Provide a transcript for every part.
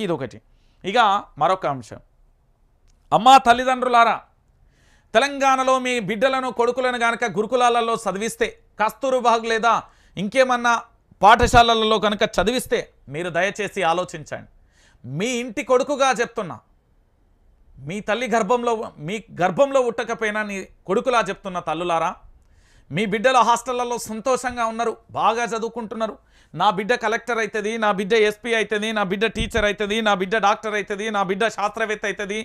ఇదొకటి. ఇక మరొక అంశం. అమ్మా తల్లిదండ్రులారా తెలంగాణలో మీ బిడ్డలను కొడుకులను కనుక గురుకులాలలో చదివిస్తే కస్తూరుబాగ్ లేదా ఇంకేమన్నా పాఠశాలలలో కనుక చదివిస్తే మీరు దయచేసి ఆలోచించండి. మీ ఇంటి కొడుకుగా చెప్తున్నా. మీ తల్లి గర్భంలో మీ గర్భంలో ఉట్టకపోయినా నీ కొడుకులా చెప్తున్న తల్లులారా మీ బిడ్డల హాస్టళ్ళలో సంతోషంగా ఉన్నారు బాగా చదువుకుంటున్నారు నా బిడ్డ కలెక్టర్ అవుతుంది నా బిడ్డ ఎస్పీ అవుతుంది నా బిడ్డ టీచర్ అవుతుంది నా బిడ్డ డాక్టర్ అవుతుంది నా బిడ్డ శాస్త్రవేత్త అవుతుంది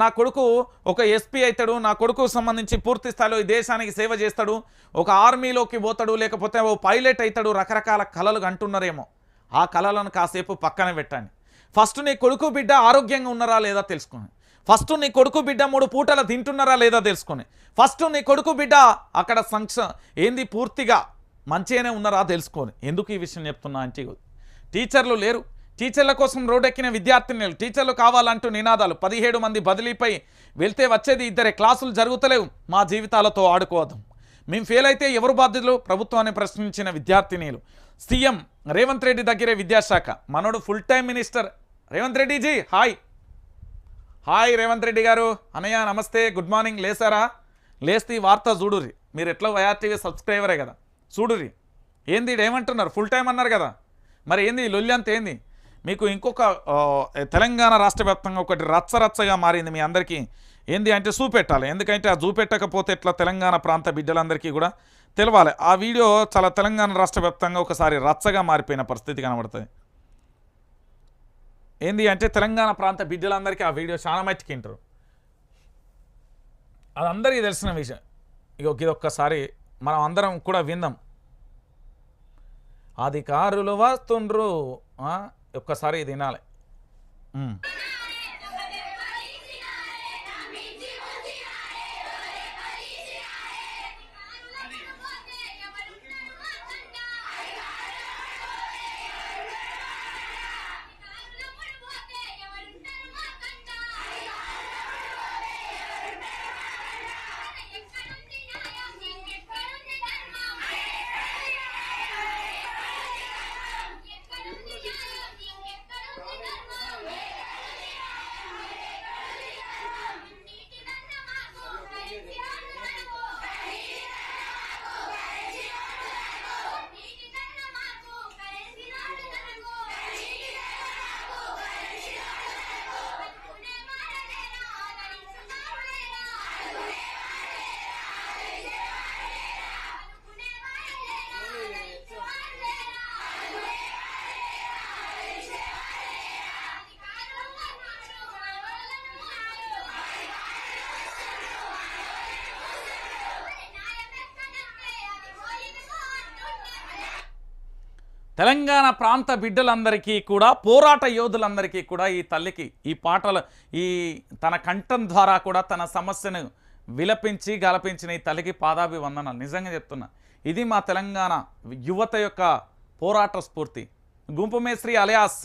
నా కొడుకు ఒక ఎస్పీ అవుతాడు నా కొడుకు సంబంధించి పూర్తి స్థాయిలో ఈ దేశానికి సేవ చేస్తాడు ఒక ఆర్మీలోకి పోతాడు లేకపోతే ఓ పైలట్ అవుతాడు రకరకాల కళలు అంటున్నారేమో. ఆ కళలను కాసేపు పక్కన పెట్టండి. ఫస్ట్ నీ కొడుకు బిడ్డ ఆరోగ్యంగా ఉన్నారా లేదా తెలుసుకోండి ఫస్ట్ నీ కొడుకు బిడ్డ మూడు పూటలు తింటున్నారా లేదా తెలుసుకొని. ఫస్ట్ నీ కొడుకు బిడ్డ అక్కడ సంక్ష ఏంది పూర్తిగా మంచిగానే ఉన్నారా తెలుసుకొని. ఎందుకు ఈ విషయం చెప్తున్నా అంటే టీచర్లు లేరు. టీచర్ల కోసం రోడ్డెక్కిన విద్యార్థినులు టీచర్లు కావాలంటూ నినాదాలు. పదిహేడు మంది బదిలీపై వెళ్తే వచ్చేది ఇద్దరే. క్లాసులు జరుగుతలేవు. మా జీవితాలతో ఆడుకోవద్దు. మేము ఫెయిల్ అయితే ఎవరు బాధ్యతలు ప్రభుత్వాన్ని ప్రశ్నించిన విద్యార్థినీలు. సీఎం రేవంత్ రెడ్డి దగ్గరే విద్యాశాఖ. మనోడు ఫుల్ టైం మినిస్టర్ రేవంత్ రెడ్డిజీ హాయ్ హాయ్ రేవంత్ రెడ్డి గారు. అనయ్య నమస్తే. Good morning లేసారా? లేస్తే ఈ వార్త చూడురి మీరు ఎట్లా వైఆర్టీవీ సబ్స్క్రైబరే కదా. చూడురి. ఏంది ఏమంటున్నారు ఫుల్ టైం అన్నారు కదా. మరి ఏంది లొల్లి అంత ఏంది? మీకు ఇంకొక తెలంగాణ రాష్ట్ర వ్యాప్తంగా ఒకటి రచ్చరచ్చగా మారింది మీ అందరికీ. ఏంది అంటే చూపెట్టాలి. ఎందుకంటే ఆ చూపెట్టకపోతే ఎట్లా తెలంగాణ ప్రాంత బిడ్డలందరికీ కూడా తెలవాలి. ఆ వీడియో చాలా తెలంగాణ రాష్ట్ర వ్యాప్తంగా ఒకసారి రచ్చగా మారిపోయిన పరిస్థితి కనబడుతుంది. ఏంది అంటే తెలంగాణ ప్రాంత బిడ్డలందరికీ ఆ వీడియో చాలా మట్టికింటారు. అది అందరికీ తెలిసిన విషయం. ఇక ఇది ఒక్కసారి మనం అందరం కూడా విందాం అధికారులు వస్తుండ్రు ఆ, ఒక్కసారి తినాలి తెలంగాణ ప్రాంత బిడ్డలందరికీ కూడా పోరాట యోధులందరికీ కూడా ఈ తల్లికి ఈ పాటలు ఈ తన కంఠం ద్వారా కూడా తన సమస్యను విలపించి గలపించిన ఈ తల్లికి పాదాభివందనాలు. నిజంగా చెప్తున్నా ఇది మా తెలంగాణ యువత యొక్క పోరాట స్ఫూర్తి. గుంపు మేస్త్రి అలియాస్.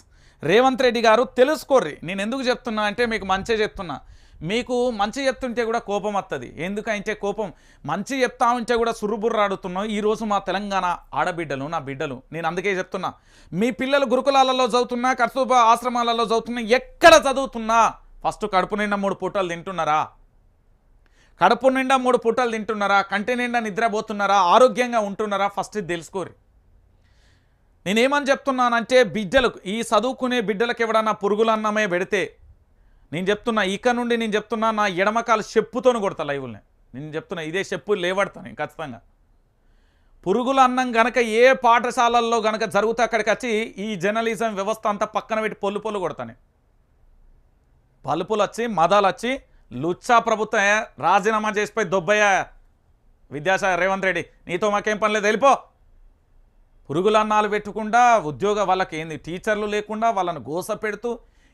రేవంత్ రెడ్డి గారు తెలుసుకోర్రి. నేను ఎందుకు చెప్తున్నా అంటే మీకు మంచే చెప్తున్నా. మీకు మంచి చెప్తుంటే కూడా కోపం వస్తుంది ఎందుకంటే కోపం మంచి చెప్తా ఉంటే కూడా సురుబుర్రాడుతున్నాం ఈరోజు మా తెలంగాణ ఆడబిడ్డలు నా బిడ్డలు నేను అందుకే చెప్తున్నా. మీ పిల్లలు గురుకులాలలో చదువుతున్నా కస్తూర్బా ఆశ్రమాలలో చదువుతున్నా ఎక్కడ చదువుతున్నా ఫస్ట్ కడుపు నిండా మూడు పూటలు తింటున్నారా? కడుపు నిండా మూడు పూటలు తింటున్నారా? కంటి నిండా నిద్రపోతున్నారా? ఆరోగ్యంగా ఉంటున్నారా? ఫస్ట్ ఇది తెలుసుకోరు. నేనేమని చెప్తున్నానంటే బిడ్డలకు ఈ చదువుకునే బిడ్డలకు ఎవడన్నా పురుగులన్నమే పెడితే నేను చెప్తున్నా ఇక నుండి నేను చెప్తున్నా నా ఎడమకాల చెప్పుతోను కొడతా లైవ్ని నేను చెప్తున్నా ఇదే చెప్పు లేవడతా నేను ఖచ్చితంగా. పురుగుల అన్నం గనక ఏ పాఠశాలల్లో గనక జరుగుతా అక్కడికి వచ్చి ఈ జర్నలిజం వ్యవస్థ అంతా పక్కన పెట్టి పొల్లు పొల్లు కొడతాను పలుపులు వచ్చి మదాలు వచ్చి లుచ్చా ప్రభుత్వం రాజీనామా చేసిపోయి దొబ్బయ్య విద్యాసాగర్ రేవంత్ రెడ్డి నీతో మాకేం పని లేదు వెళ్ళిపో. పురుగుల అన్నాలు పెట్టకుండా ఉద్యోగ వాళ్ళకి ఏంది టీచర్లు లేకుండా వాళ్ళని గోస పెడుతూ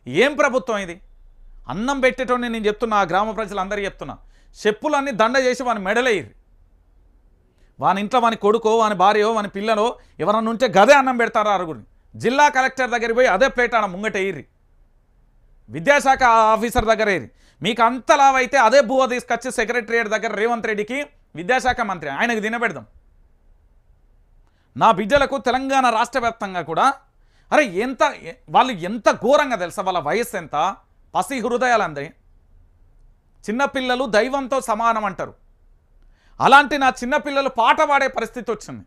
ఏం ప్రభుత్వం ఇది? అన్నం పెట్టేటోని నేను చెప్తున్నా ఆ గ్రామ ప్రజలందరికీ చెప్తున్నా. చెప్పులన్నీ దండ చేసి వాని మెడలేయరు. వాని ఇంట్లో వాని కొడుకో వాని భార్యో వాని పిల్లలో ఎవరన్నా ఉంటే గదే అన్నం పెడతారు అరుగురిని జిల్లా కలెక్టర్ దగ్గరికి పోయి అదే ప్లేట్ ఆడ ముంగట ఎయిర్రి విద్యాశాఖ ఆఫీసర్ దగ్గర ఏరి మీకు అంత లావైతే అదే భూవ తీసుకొచ్చి సెక్రటరియట్ దగ్గర రేవంత్ రెడ్డికి విద్యాశాఖ మంత్రి ఆయనకు తినబెడదాం. నా బిడ్డలకు తెలంగాణ రాష్ట్రవ్యాప్తంగా కూడా అరే ఎంత వాళ్ళు ఎంత ఘోరంగా తెలుసా? వాళ్ళ వయస్సు ఎంత? పసి హృదయాలందరి. చిన్నపిల్లలు దైవంతో సమానం అంటారు. అలాంటి నా చిన్నపిల్లలు పాట పాడే పరిస్థితి వచ్చింది.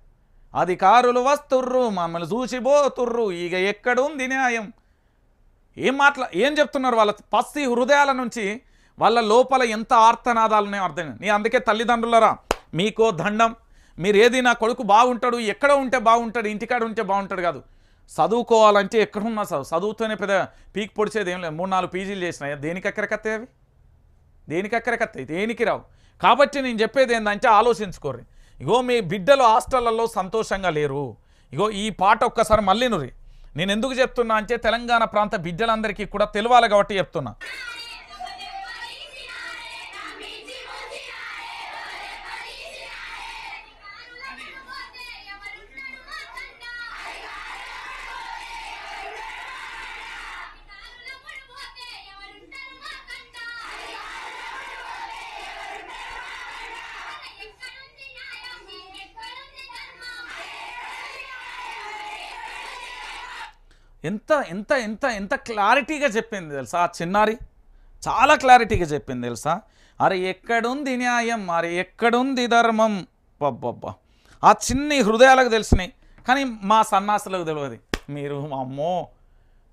అధికారులు వస్తుర్రు మమ్మల్ని చూసిపోతుర్రు ఇక ఎక్కడుంది న్యాయం? ఏం మాట్లా ఏం చెప్తున్నారు వాళ్ళ పసి హృదయాల నుంచి? వాళ్ళ లోపల ఎంత ఆర్తనాదాలు ఉన్నాయో అర్థం నీ అందుకే తల్లిదండ్రులరా మీకో దండం. మీరేది నా కొడుకు బాగుంటాడు ఎక్కడ ఉంటే బాగుంటాడు ఇంటికాడ ఉంటే బాగుంటాడు కాదు. చదువుకోవాలంటే ఎక్కడున్నా చదువు. చదువుతోనే పెద్ద పీక్ పొడిచేది ఏం లేదు. మూడు నాలుగు పీజీలు చేసినాయి. దేనికి ఎక్కడికత్తాయి అవి? దేనికి ఎక్కడికత్తాయి దేనికి రావు? కాబట్టి నేను చెప్పేది ఏంటంటే ఆలోచించుకోర్రి. ఇగో మీ బిడ్డలు హాస్టళ్ళలో సంతోషంగా లేరు. ఇగో ఈ పాట ఒక్కసారి మళ్ళీ నురి నేను ఎందుకు చెప్తున్నా అంటే తెలంగాణ ప్రాంత బిడ్డలందరికీ కూడా తెలియాలి కాబట్టి చెప్తున్నా. ఎంత ఎంత ఎంత ఎంత క్లారిటీగా చెప్పింది తెలుసా? ఆ చిన్నారి చాలా క్లారిటీగా చెప్పింది తెలుసా? అరే ఎక్కడుంది న్యాయం? అరే ఎక్కడుంది ధర్మం? పబ్బబ్బా ఆ చిన్ని హృదయాలకు తెలిసినాయి. కానీ మా సన్నాసులకు తెలియదు. మీరు అమ్మో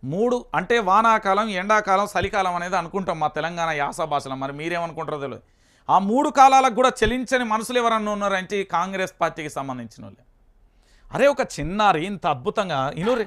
మూడు అంటే వానాకాలం ఎండాకాలం చలికాలం అనేది అనుకుంటాం మా తెలంగాణ యాస భాషలో. మరి మీరేమనుకుంటారో తెలియదు. ఆ మూడు కాలాలకు కూడా చెలించని మనుషులు ఎవరన్నా ఉన్నారంటే ఈ కాంగ్రెస్ పార్టీకి సంబంధించిన వాళ్ళే అరే ఒక చిన్నారి ఇంత అద్భుతంగా ఇనురే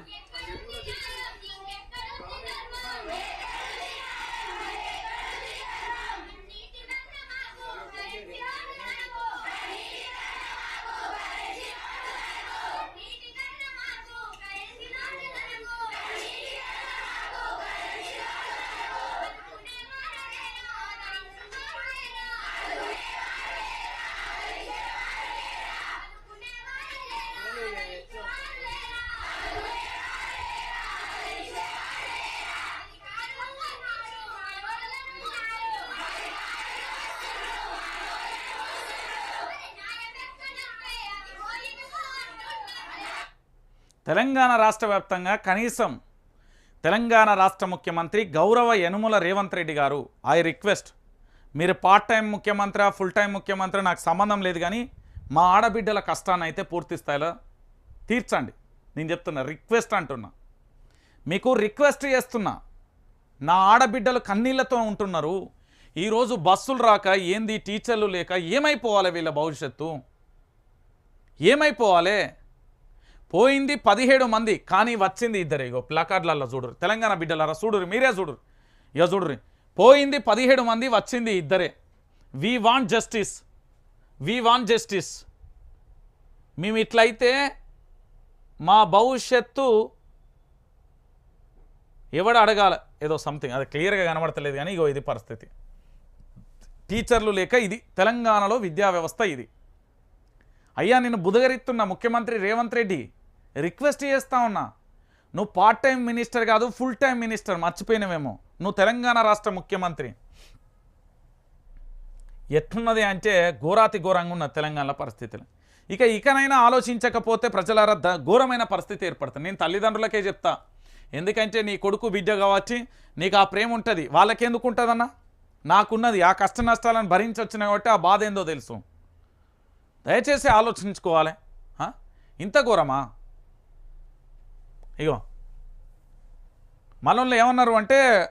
తెలంగాణ రాష్ట్ర వ్యాప్తంగా కనీసం తెలంగాణ రాష్ట్ర ముఖ్యమంత్రి గౌరవ యనుమల రేవంత్ రెడ్డి గారు ఐ రిక్వెస్ట్ మీరు పార్ట్ టైం ముఖ్యమంత్రి ఫుల్ టైం ముఖ్యమంత్రి నాకు సంబంధం లేదు కానీ మా ఆడబిడ్డల కష్టాన్ని అయితే పూర్తి స్థాయిలో తీర్చండి. నేను చెప్తున్నా రిక్వెస్ట్ అంటున్నా. మీకు రిక్వెస్ట్ చేస్తున్నా. నా ఆడబిడ్డలు కన్నీళ్ళతో ఉంటున్నారు. ఈరోజు బస్సులు రాక ఏంది టీచర్లు లేక ఏమైపోవాలి వీళ్ళ భవిష్యత్తు? ఏమైపోవాలి? పోయింది పదిహేడు మంది కానీ వచ్చింది ఇద్దరు. ఇగో ప్లకార్డ్లలో చూడరు తెలంగాణ బిడ్డలారా చూడరు మీరే చూడరు ఇక చూడరు పోయింది పదిహేడు మంది వచ్చింది ఇద్దరే. We want justice we want justice మేము ఇట్లయితే మా భవిష్యత్తు ఎవడ అడగాల? ఏదో సంథింగ్ అది క్లియర్గా కనబడతలేదు కానీ ఇగో ఇది పరిస్థితి. టీచర్లు లేక ఇది తెలంగాణలో విద్యా వ్యవస్థ ఇది. అయ్యా నేను బుధగరిస్తున్నా ముఖ్యమంత్రి రేవంత్ రెడ్డి రిక్వెస్ట్ చేస్తా ఉన్నా. నువ్వు పార్ట్ టైం మినిస్టర్ కాదు ఫుల్ టైం మినిస్టర్ మర్చిపోయినవేమో. నువ్వు తెలంగాణ రాష్ట్ర ముఖ్యమంత్రి. ఎట్లున్నది అంటే ఘోరాతి ఘోరంగా ఉన్న తెలంగాణ పరిస్థితులు. ఇక ఇకనైనా ఆలోచించకపోతే ప్రజల ఘోరమైన పరిస్థితి ఏర్పడుతుంది. నేను తల్లిదండ్రులకే చెప్తా. ఎందుకంటే నీ కొడుకు బిడ్డ కావచ్చు నీకు ఆ ప్రేమ ఉంటుంది. వాళ్ళకెందుకు ఉంటుందన్నా? నాకున్నది ఆ కష్ట నష్టాలను భరించొచ్చిన కాబట్టి ఆ బాధ ఏందో తెలుసు. దయచేసి ఆలోచించుకోవాలి. ఇంత ఘోరమా? ఇగో. మనల్ని ఏమన్నారు అంటే